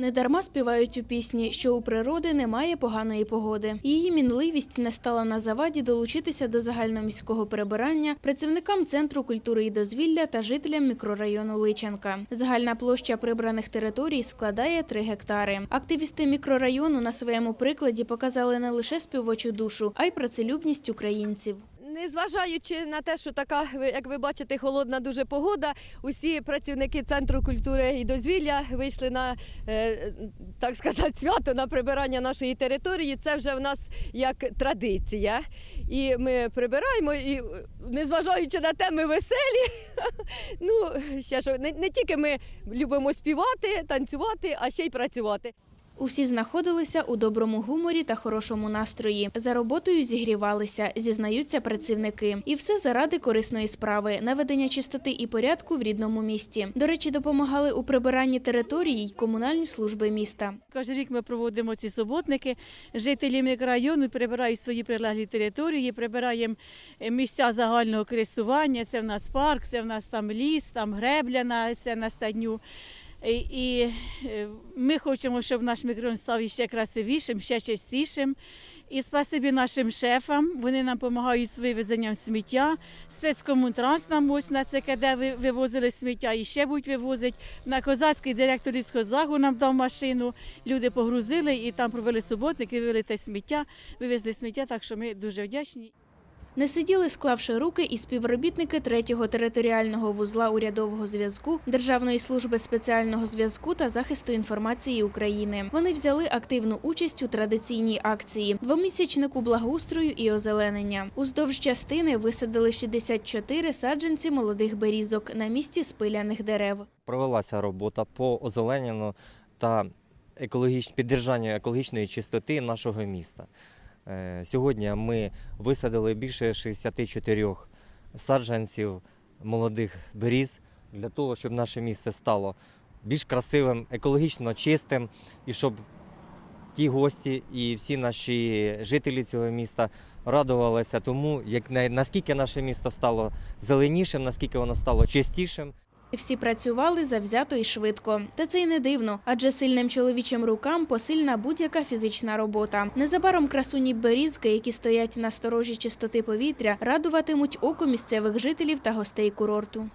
Недарма співають у пісні, що у природи немає поганої погоди. Її мінливість не стала на заваді долучитися до загальноміського прибирання працівникам центру культури і дозвілля та жителям мікрорайону Личанка. Загальна площа прибраних територій складає 3 гектари. Активісти мікрорайону на своєму прикладі показали не лише співочу душу, а й працелюбність українців. Незважаючи на те, що така, як ви бачите, холодна дуже погода, усі працівники центру культури і дозвілля вийшли на е, так сказати свято на прибирання нашої території. Це вже в нас як традиція. І ми прибираємо, і незважаючи на те, ми веселі. Ну ще що не тільки ми любимо співати, танцювати, а ще й працювати. Усі знаходилися у доброму гуморі та хорошому настрої. За роботою зігрівалися, зізнаються працівники. І все заради корисної справи наведення чистоти і порядку в рідному місті. До речі, допомагали у прибиранні території й комунальні служби міста. Кожен рік ми проводимо ці суботники. Жителі мікрорайону прибирають свої прилеглі території, прибираємо е, місця загального користування. Це в нас парк, це в нас там ліс, там гребля на це на стадню. І, е, ми хочемо, щоб наш мікрорайон став ще красивішим, ще чистішим. І спасибі нашим шефам. Вони нам допомагають з вивезенням сміття. Спецкомунтранс нам ось на ЦКД ви- вивозили сміття і ще будуть вивозити. На козацький директор лісхозагу нам дав машину. Люди погрузили і там провели суботники, вивели те сміття, вивезли сміття, так що ми дуже вдячні. Не сиділи, склавши руки, і співробітники третього територіального вузла урядового зв'язку Державної служби спеціального зв'язку та захисту інформації України. Вони взяли активну участь у традиційній акції двомісячнику благоустрою і озеленення. Уздовж частини висадили 64 саджанці молодих берізок на місці спиляних дерев. провелася робота по озелененню та екологіч... піддержанню екологічної чистоти нашого міста. Е, Сьогодні ми висадили більше 64 саджанців молодих беріз для того, щоб наше місце стало більш красивим, екологічно чистим і щоб ті гості і всі наші жителі цього міста радувалися тому, як наскільки наше місто стало зеленішим, наскільки воно стало чистішим. Всі працювали завзято і швидко. Та це й не дивно, адже сильним чоловічим рукам посильна будь-яка фізична робота. Незабаром красуні берізки, які стоять на сторожі чистоти повітря, радуватимуть око місцевих жителів та гостей курорту.